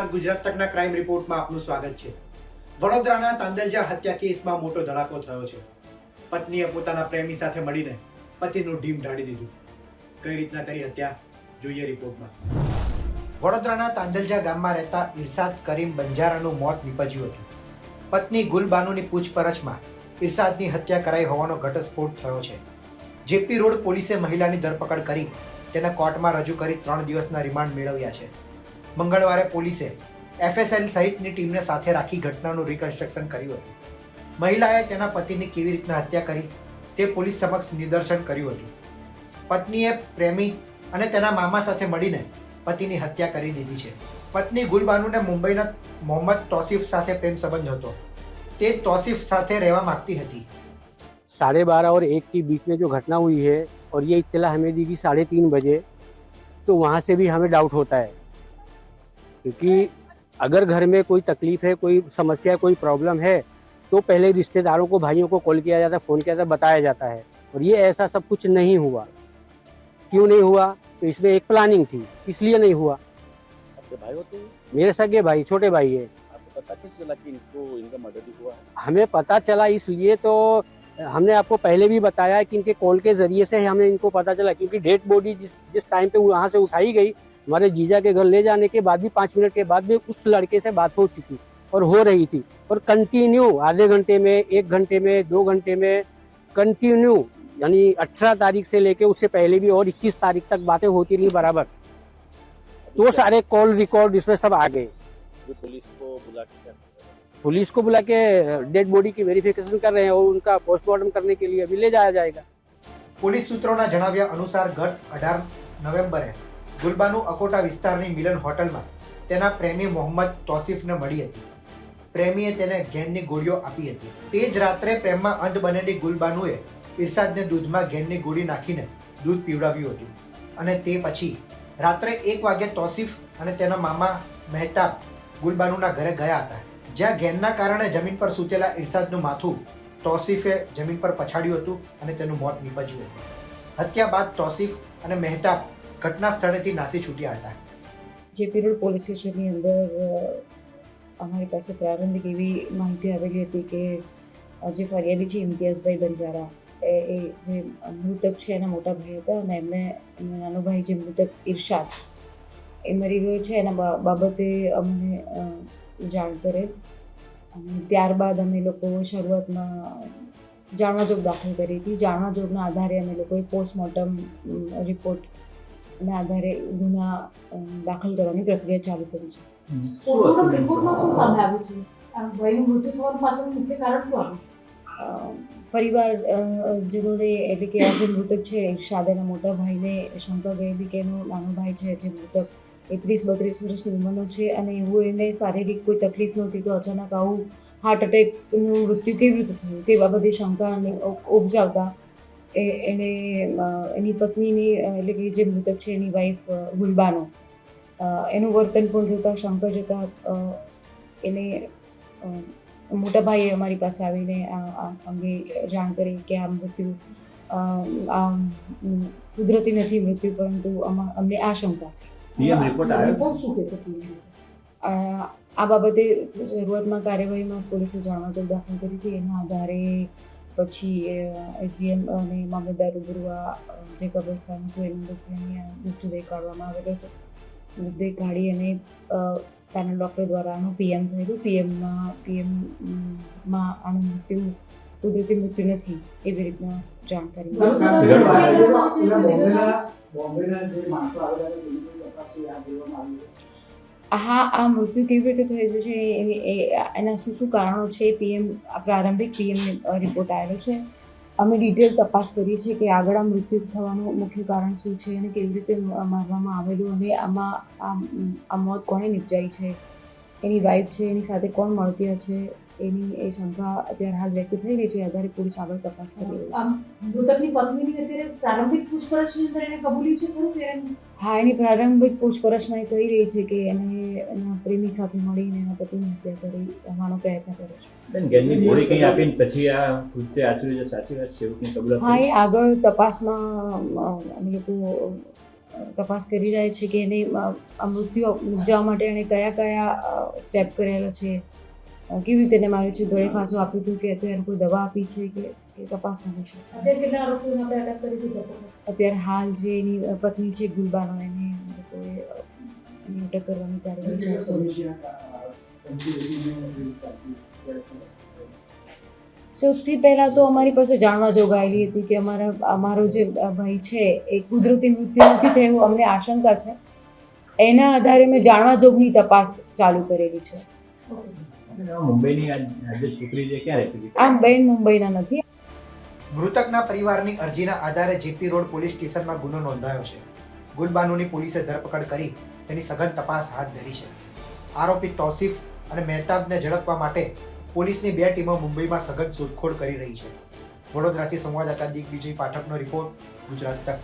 નમસ્કાર ગુજરાત તકના ક્રાઇમ રિપોર્ટમાં આપનું સ્વાગત છે. વડોદરાના તાંદલજા હત્યા કેસમાં મોટો ધડાકો થયો છે. પત્નીએ પોતાના પ્રેમી સાથે મળીને પતિનું ઢીમ ઢાળી દીધું. કઈ રીતના કરી હત્યા? જોઈએ રિપોર્ટમાં વડોદરાના તાંદલજા ગામમાં રહેતા ઇરશાદ કરીમ બંજારાનું મોત નીપજ્યું હતું. પત્ની ગુલબાનુની પૂછપરછમાં ઇરસાદની હત્યા કરાઈ હોવાનો ઘટસ્ફોટ થયો છે. જેપી રોડ પોલીસે મહિલાની ધરપકડ કરી તેને કોર્ટમાં રજૂ કરી ત્રણ દિવસના રિમાન્ડ મેળવ્યા છે. મંગળવારે પોલીસે એફએસએલ સહિતની ટીમને સાથે રાખી ઘટનાનું રિકન્સ્ટ્રક્શન કર્યું હતું મહિલાએ તેના પતિની કેવી રીતના હત્યા કરી તે પોલીસ સમક્ષ નિદર્શન કર્યું હતું પત્નીએ પ્રેમી અને તેના મામા સાથે મળીને પતિની હત્યા કરી દીધી છે પત્ની ગુલબાનુને મુંબઈના મોહમ્મદ તોસીફ સાથે પ્રેમ સંબંધ હતો તે તોસીફ સાથે રહેવા માંગતી હતી साढ़े बारह और एक के बीच में जो घटना हुई है और ये इत्तला हमें दी गई साढ़े तीन बजे तो वहाँ से भी हमें डाउट होता है क्योंकि अगर घर में कोई तकलीफ़ है कोई समस्या है कोई प्रॉब्लम है तो पहले रिश्तेदारों को भाइयों को कॉल किया जाता है फ़ोन किया जाता बताया जाता है। और ये ऐसा सब कुछ नहीं हुआ। क्यों नहीं हुआ? तो इसमें एक प्लानिंग थी इसलिए नहीं हुआ। आपके भाई होते हैं? मेरे सगे भाई छोटे भाई है। आपको पता किस चला कि इनको इनका मर्डर हुआ है? हमें पता चला इसलिए तो हमने आपको पहले भी बताया कि इनके कॉल के ज़रिए से हमें इनको पता चला क्योंकि डेड बॉडी जिस जिस टाइम पे वहाँ से उठाई गई हमारे जीजा के घर ले जाने के बाद भी पाँच मिनट के बाद भी उस लड़के से बात हो चुकी और हो रही थी और कंटिन्यू आधे घंटे में एक घंटे में दो घंटे में कंटिन्यू यानी अठारह तारीख से लेके उससे पहले भी और इक्कीस तारीख तक बातें होती रही बराबर तो सारे कॉल रिकॉर्ड इसमें सब आ गए जो पुलिस को बुला के क्या कर रहे हैं? पुलिस को बुला के डेड बॉडी की वेरिफिकेशन कर रहे हैं और उनका पोस्टमार्टम करने के लिए अभी ले जाया जाएगा પોલીસ સૂત્રોના જણાવ્યા અનુસાર ગત અઢાર નવેમ્બરે ગુલબાનુ અકોટા વિસ્તારની મિલન હોટલમાં તેના પ્રેમી મોહમ્મદ તોસીફને મળી હતી. પ્રેમીએ તેને ઘેનની ગોળીઓ આપી હતી. તે જ રાત્રે પ્રેમમાં અંધ બનેલી ગુલબાનુએ ઇરસાદને દૂધમાં ઘેનની ગોળી નાખીને દૂધ પીવડાવ્યું હતું. અને તે પછી રાત્રે એક વાગે તોસીફ અને તેના મામા મહેતાબ ગુલબાનુના ઘરે ગયા હતા. જ્યાં ઘેનના કારણે જમીન પર સૂતેલા ઇરસાદનું માથું તોસીફે જમીન પર પછાડ્યું હતું અને તેનું મોત નીપજ્યું હતું. હત્યા બાદ તોસીફ અને મહેતાબ ઘટના સ્થળેથી નાસી છૂટ્યા હતા. જે પિરોડ પોલીસ સ્ટેશનની અંદર અમારી પાસે પ્રારંભિક એવી માહિતી આવેલી હતી કે જે ફરિયાદી છે, ઇમ્તિયાઝભાઈ બંજારા એ જે મૃતક છે, એના મોટા ભાઈ હતા અને એમને, એમનો નાનો ભાઈ જે મૃતક ઇરશાદ એ મરી ગયો છે. એના બાબતે અમને જાણ કરે અને ત્યારબાદ અમે લોકો શરૂઆતમાં જાણવા જોગ દાખલ કરી હતી. જાણવા જોગના આધારે અમે લોકોએ પોસ્ટમોર્ટમ રિપોર્ટ ના આધારે ગુના દાખલ કરવાની પ્રક્રિયા ચાલુ કરી છે. પોસ્ટમોર્ટમ રિપોર્ટમાં શું સામે આવ્યું છે ભાઈનું મૃત્યુ થવાનું પાછળનું મુખ્ય કારણ શું આવ્યું છે પરિવાર જેનોને એટલે કે આ જે મૃતક છે શાદેના મોટા ભાઈને શંકર ગયેલી કે એનો નાનો ભાઈ છે જે મૃતક એકવીસ બત્રીસ વર્ષની ઉંમરનો છે અને એવું એને શારીરિક કોઈ તકલીફ નહોતી તો અચાનક આવું હાર્ટ એટેકનું મૃત્યુ કેવી રીતે થયું? તે બાબતે શંકા અને ઉપજાવતા એ એને એની પત્નીની એટલે કે જે મૃતક છે એની વાઈફ ગુલબાનો. એનું વર્તન પણ જોતા શંકર જતા એને મોટા ભાઈએ અમારી પાસે આવીને આ અંગે જાણ કરી કે આ મૃત્યુ આ કુદરતી નથી મૃત્યુ પરંતુ આમાં અમને આ શંકા છે? આ બાબતે શરૂઆતમાં કાર્યવાહીમાં પોલીસે જાણવા દાખલ કરી હતી. એના આધારે પછી એસડીએમ અને મામલતદાર રૂબરૂ આ જે કબ્રસ્તાન હતું એની અહીંયા મૃતદેહ કાઢવામાં આવેલો હતો મૃતદેહ કાઢી અને પેનલ ડૉક્ટર દ્વારા આનું પીએમ થયેલું પીએમમાં પીએમમાં આનું મૃત્યુ કુદરતી મૃત્યુ નથી એવી રીતના જાણકારી મળી. હા આ મૃત્યુ કેવી રીતે થયેલું છે? એના શું શું કારણો છે? પીએમ પ્રારંભિક પીએમ રિપોર્ટ આવેલો છે. અમે ડિટેલ તપાસ કરી છે કે આગળ આ મૃત્યુ થવાનું મુખ્ય કારણ શું છે અને કેવી રીતે મારવામાં આવેલું અને આમાં, આ આ મોત કોણે નિપજાઈ છે? એની વાઈફ છે, એની સાથે કોણ મળતી છે એની એ શંકા અત્યારે હાલ વ્યક્ત થઈ રહી છે આધારે પોલીસ આગળ તપાસ કરી રહી છે. આમ મૃતકની પત્નીની અત્યારે પ્રારંભિક પૂછપરછની અંદર એને કબૂલ્યું છે ખરું હા એની પ્રારંભિક પૂછપરછમાં એ કહી રહી છે કે એને એના પ્રેમી સાથે મળીને એના પતિની હત્યા કરી હોવાનો પ્રયત્ન કર્યો છે. બેન ગેનની ગોળી કંઈ આપીને પછી આ કૃત્ય આચર્યું છે? સાચી વાત છે એવું કબૂલાત હા એ આગળ તપાસમાં અમે લોકો તપાસ કરી રહ્યા છે કે એને આ મૃત્યુ ઉપજાવવા માટે એણે કયા કયા સ્ટેપ કરેલા છે કેવી રીતે એને માર્યું છે? ગળે ફાંસો આપ્યું હતું કે અત્યારે કોઈ દવા આપી છે કે કે તપાસ છે? અત્યારે હાલ જે એની પત્ની છે ગુલબાનો એને લોકોએ એની અટક કરવાની કાર્યવાહી ચાલુ કરી છે સૌથી પહેલાં તો અમારી પાસે જાણવા જોગાયેલી હતી કે અમારા અમારો જે ભાઈ છે એ કુદરતી મૃત્યુ નથી થયું અમને આશંકા છે. એના આધારે મેં જાણવા જોગની તપાસ ચાલુ કરેલી છે. મુંબઈની આ આ છોકરી છે? ક્યાં રહેતી બેન મુંબઈના નથી. મૃતકના પરિવારની અરજીના આધારે જીપી રોડ પોલીસ સ્ટેશનમાં ગુનો નોંધાયો છે. ગુલબાનુની પોલીસે ધરપકડ કરી તેની સઘન તપાસ હાથ ધરી છે. આરોપી તૌસીફ અને મહેતાબને ઝડપવા માટે પોલીસની બે ટીમો મુંબઈમાં સઘન શોધખોળ કરી રહી છે. વડોદરાથી સંવાદદાતા દિગ્વિજય પાઠકનો રિપોર્ટ ગુજરાત તક.